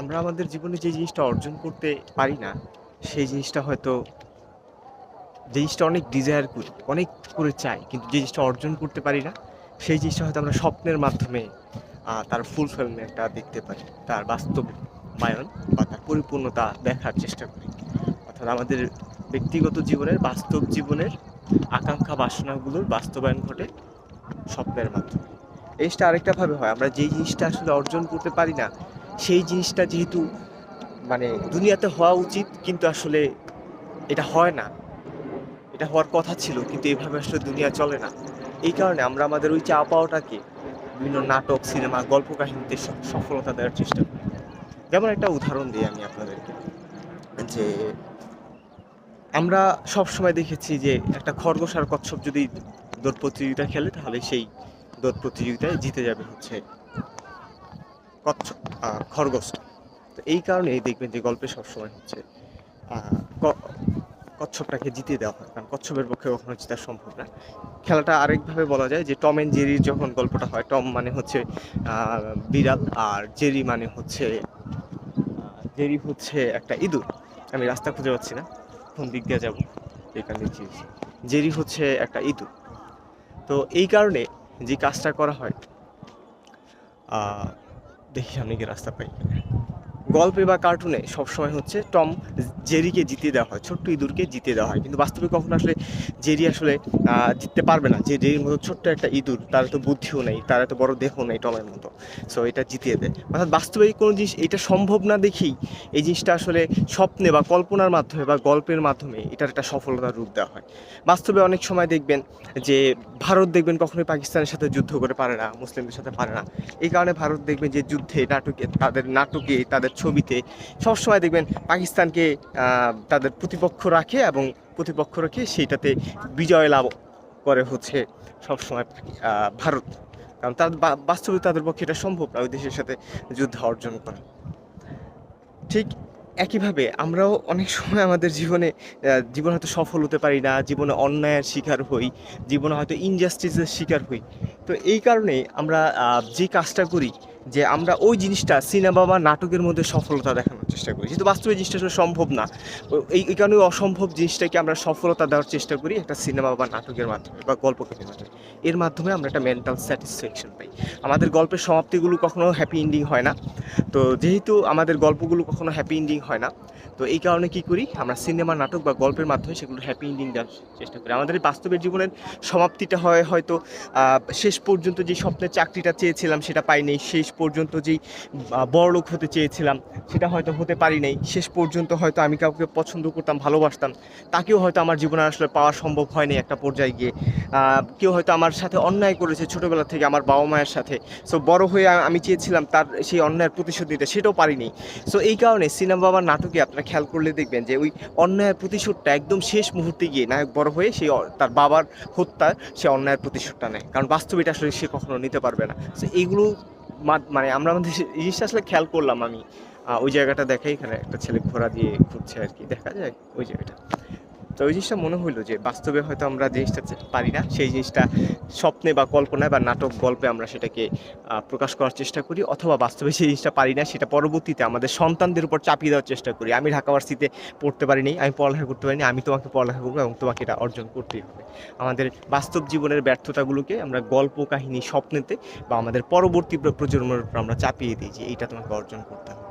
আমরা আমাদের জীবনে যে জিনিসটা অর্জন করতে পারি না, সেই জিনিসটা হয়তো যে জিনিসটা অনেক ডিজায়ার করি, অনেক করে চাই, কিন্তু যে জিনিসটা অর্জন করতে পারি না, সেই জিনিসটা হয়তো আমরা স্বপ্নের মাধ্যমে তার ফুলফিলমেন্টটা দেখতে পারি, তার বাস্তব বাস্তবায়ন বা তার পরিপূর্ণতা দেখার চেষ্টা করি। অর্থাৎ আমাদের ব্যক্তিগত জীবনের, বাস্তব জীবনের আকাঙ্ক্ষা বাসনাগুলোর বাস্তবায়ন ঘটে স্বপ্নের মাধ্যমে। এই জিনিসটা আরেকটাভাবে হয়, আমরা যেই জিনিসটা আসলে অর্জন করতে পারি না সেই জিনিসটা যেহেতু মানে দুনিয়াতে হওয়া উচিত, কিন্তু আসলে এটা হয় না। এটা হওয়ার কথা ছিল, কিন্তু এভাবে আসলে দুনিয়া চলে না। এই কারণে আমরা আমাদের ওই চা পাওয়াটাকে বিভিন্ন নাটক, সিনেমা গল্প কাহিনীতে সফলতা দেওয়ার চেষ্টা করি। যেমন একটা উদাহরণ দিই আমি আপনাদেরকে, যে আমরা সব সময় দেখেছি যে একটা খরগোশ আর কচ্ছপ যদি দৌড় প্রতিযোগিতা খেলে, তাহলে সেই দৌড় প্রতিযোগিতায় জিতে যাবে হচ্ছে কচ্ছপ আহ, খরগোশটা তো এই কারণেই দেখবেন যে গল্পে সবসময় হচ্ছে কচ্ছপটাকে জিতে দেওয়া হয়। কারণ কচ্ছপের পক্ষে কখনো জেতা সম্ভব না। খেলাটা আরেকভাবে বলা যায় যে টম অ্যান্ড জেরির যখন গল্পটা হয় টম মানে হচ্ছে বিড়াল আর জেরি মানে হচ্ছে জেরি হচ্ছে একটা ইঁদুর। আমি রাস্তা খুঁজে পাচ্ছি না কোন দিক দিয়ে যাব এই কারণে জেরি হচ্ছে একটা ইঁদুর। তো এই কারণে যে কাজটা করা হয় আহ, দেখি সামনে গিয়ে রাস্তা পাই কিনা। গল্পে বা কার্টুনে সবসময় হচ্ছে টম জেরিকে জিতিয়ে দেওয়া হয়, ছোট্ট ইঁদুরকে জিতিয়ে দেওয়া হয়। কিন্তু বাস্তবে কখনো আসলে জেরি আসলে জিততে পারবে না। যে জেরির মতো ছোট্ট একটা ইঁদুর, তার তো বুদ্ধিও নেই, তার এত বড় দেহও নেই টমের মতো। সো এটা জিতিয়ে দেয়। অর্থাৎ বাস্তবে কোনো জিনিস, এটা সম্ভব না দেখেই এই জিনিসটা আসলে স্বপ্নে বা কল্পনার মাধ্যমে বা গল্পের মাধ্যমে এটার একটা সফলতার রূপ দেওয়া হয়। বাস্তবে অনেক সময় দেখবেন যে ভারত দেখবেন কখনোই পাকিস্তানের সাথে যুদ্ধ করে পারে না, মুসলিমদের সাথে পারে না। এই কারণে ভারত দেখবেন যে যুদ্ধে নাটকে, তাদের নাটকে, তাদের ছবিতে সবসময় দেখবেন পাকিস্তানকে তাদের প্রতিপক্ষ রাখে এবং প্রতিপক্ষ রেখে সেইটাতে বিজয় লাভ করে হচ্ছে সবসময় ভারত। কারণ তার বাস্তবে তাদের পক্ষে এটা সম্ভব না, ওই দেশের সাথে যুদ্ধ অর্জন করা। ঠিক একইভাবে আমরাও অনেক সময় আমাদের জীবনে জীবনে হয়তো সফল হতে পারি না, জীবনে অন্যায়ের শিকার হই, জীবনে হয়তো ইনজাস্টিসের শিকার হই। তো এই কারণে আমরা যে কাজটা করি যে আমরা ওই জিনিসটা সিনেমা বা নাটকের মধ্যে সফলতা দেখানোর চেষ্টা করি। যেহেতু বাস্তবে জিনিসটা সম্ভব না। এই কারণে অসম্ভব জিনিসটাকে আমরা সফলতা দেওয়ার চেষ্টা করি একটা সিনেমা বা নাটকের মাধ্যমে বা গল্প কেটে মাধ্যমে এর মাধ্যমে আমরা একটা মেন্টাল স্যাটিসফ্যাকশন পাই। আমাদের গল্পের সমাপ্তিগুলো কখনো হ্যাপি এন্ডিং হয় না। তো যেহেতু আমাদের গল্পগুলো কখনো হ্যাপি এন্ডিং হয় না, তো এই কারণে কি করি, আমরা সিনেমা নাটক বা গল্পের মাধ্যমে সেগুলো হ্যাপি এন্ডিং দেওয়ার চেষ্টা করি। আমাদের বাস্তবের জীবনের সমাপ্তিটা হয় হয়তো শেষ পর্যন্ত যে স্বপ্নের চাকরিটা চেয়েছিলাম সেটা পাইনি শেষ পর্যন্ত যেই বড়লোক হতে চেয়েছিলাম সেটা হয়তো হতে পারি নাই, শেষ পর্যন্ত হয়তো আমি কাউকে পছন্দ করতাম, ভালোবাসতাম, তাকেও হয়তো আমার জীবনে আসলে পাওয়া সম্ভব হয়নি একটা পর্যায়ে গিয়ে। কেউ হয়তো আমার সাথে অন্যায় করেছে ছোটোবেলা থেকে, আমার বাবা মায়ের সাথে। সো বড় হয়ে আমি চেয়েছিলাম তার সেই অন্যায়ের প্রতিশোধ নিতে সেটাও পারিনি। সো এই কারণে সিনেমা বা নাটকে আপনারা খেয়াল করলে দেখবেন যে, ওই অন্যায়ের প্রতিশোধটা একদম শেষ মুহূর্তে গিয়ে নায়ক বড় হয়ে সেই তার বাবার হত্যার সে অন্যায়ের প্রতিশোধটা নেয়। কারণ বাস্তবে এটা আসলে সে কখনো নিতে পারবে না। সো এইগুলো মানে আমরা আমাদের জিনিসটা আসলে খেয়াল করলাম আমি। ওই জায়গাটা দেখাই, এখানে একটা ছেলে ঘোড়া দিয়ে ঘুরছে আর কি। দেখা যায় ওই জায়গাটা। তো ওই জিনিসটা মনে হইল যে বাস্তবে হয়তো আমরা জিনিসটা পারি না, সেই জিনিসটা স্বপ্নে বা কল্পনায় বা নাটক গল্পে আমরা সেটাকে প্রকাশ করার চেষ্টা করি অথবা বাস্তবে সেই জিনিসটা পারি না, সেটা পরবর্তীতে আমাদের সন্তানদের উপর চাপিয়ে দেওয়ার চেষ্টা করি। আমি ঢাকা ভার্সিটিতে পড়তে পারিনি, আমি পড়ালেখা করতে পারিনি, আমি তোমাকে পড়ালেখা করব এবং তোমাকে এটা অর্জন করতেই হবে। আমাদের বাস্তব জীবনের ব্যর্থতাগুলোকে আমরা গল্প, কাহিনী, স্বপ্নেতে বা আমাদের পরবর্তী প্রজন্মের উপর আমরা চাপিয়ে দিই যে এইটা তোমাকে অর্জন করতে হবে।